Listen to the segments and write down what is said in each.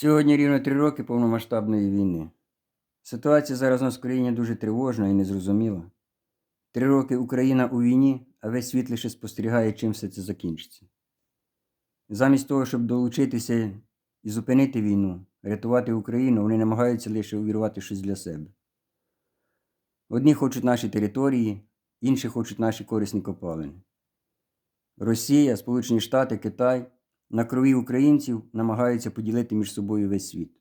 Сьогодні рівно три роки повномасштабної війни. Ситуація зараз у нас в країні дуже тривожна і незрозуміла. Три роки Україна у війні, а весь світ лише спостерігає, чим все це закінчиться. Замість того, щоб долучитися і зупинити війну, рятувати Україну, вони намагаються лише увірвати щось для себе. Одні хочуть наші території, інші хочуть наші корисні копалини. Росія, Сполучені Штати, Китай на крові українців намагаються поділити між собою весь світ.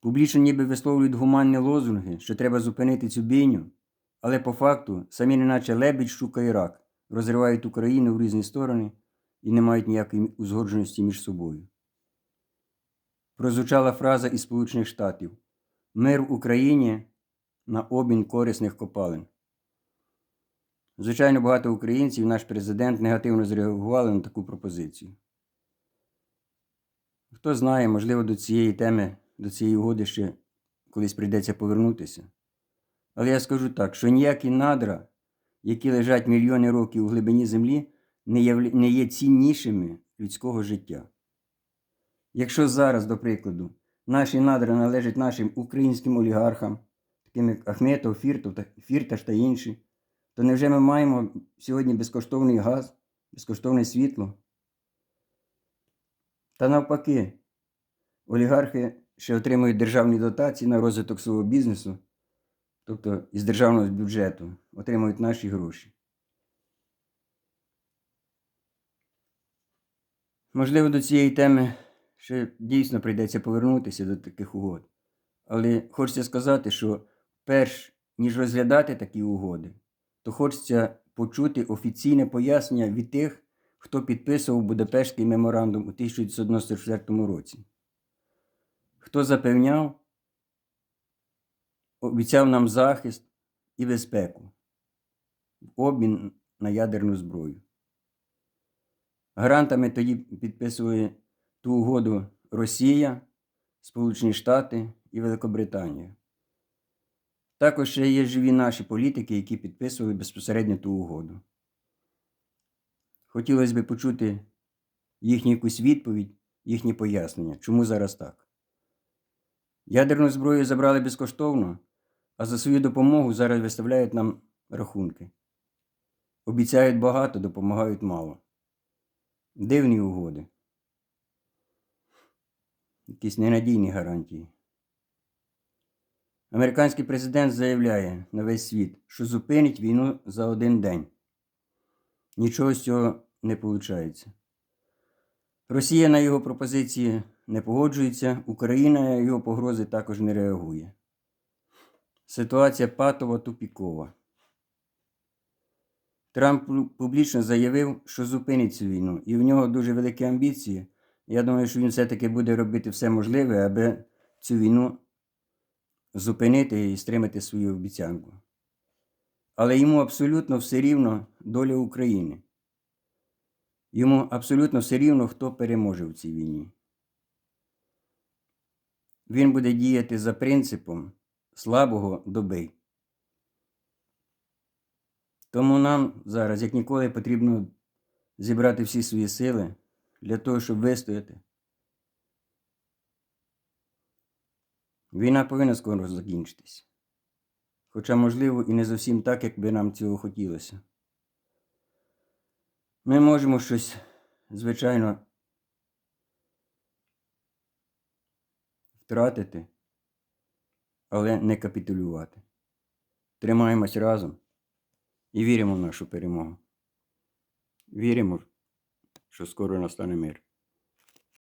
Публічно ніби висловлюють гуманні лозунги, що треба зупинити цю бійню, але по факту самі неначе лебідь, щука і рак розривають Україну в різні сторони і не мають ніякої узгодженості між собою. Прозвучала фраза із Сполучених Штатів Мир в Україні на обмін корисних копалин. Звичайно, багато українців, наш президент негативно зреагували на таку пропозицію. Хто знає, можливо, до цієї теми, до цієї угоди ще колись прийдеться повернутися. Але я скажу так, що ніякі надра, які лежать мільйони років у глибині землі, не, є ціннішими людського життя. Якщо зараз, до прикладу, наші надра належать нашим українським олігархам, таким як Ахметов, Фіртов, та- Фірташ та інші, то невже ми маємо сьогодні безкоштовний газ, безкоштовне світло? Та навпаки, олігархи ще отримують державні дотації на розвиток свого бізнесу, тобто із державного бюджету отримують наші гроші. Можливо, до цієї теми ще дійсно прийдеться повернутися до таких угод. Але хочеться сказати, що перш ніж розглядати такі угоди, то хочеться почути офіційне пояснення від тих, хто підписував Будапештський меморандум у 1994 році. Хто запевняв, обіцяв нам захист і безпеку в обмін на ядерну зброю. Гарантами тоді підписували ту угоду Росія, Сполучені Штати і Великобританія. Також ще є живі наші політики, які підписували безпосередньо ту угоду. Хотілося б почути їхню якусь відповідь, їхні пояснення, чому зараз так. Ядерну зброю забрали безкоштовно, а за свою допомогу зараз виставляють нам рахунки. Обіцяють багато, допомагають мало. Дивні угоди. Якісь ненадійні гарантії. Американський президент заявляє на весь світ, що зупинить війну за один день. Нічого з цього не виходить. Росія на його пропозиції не погоджується, Україна на його погрози також не реагує. Ситуація патова тупікова. Трамп публічно заявив, що зупинить цю війну, і в нього дуже великі амбіції. Я думаю, що він все-таки буде робити все можливе, аби цю війну зупинити і стримати свою обіцянку. Але йому абсолютно все рівно доля України. Йому абсолютно все рівно, хто переможе в цій війні. Він буде діяти за принципом слабого добий. Тому нам зараз, як ніколи, потрібно зібрати всі свої сили для того, щоб вистояти. Війна повинна скоро закінчитись. Хоча, можливо, і не зовсім так, як би нам цього хотілося. Ми можемо щось, звичайно, втратити, але не капітулювати. Тримаємось разом і віримо в нашу перемогу. Віримо, що скоро настане мир.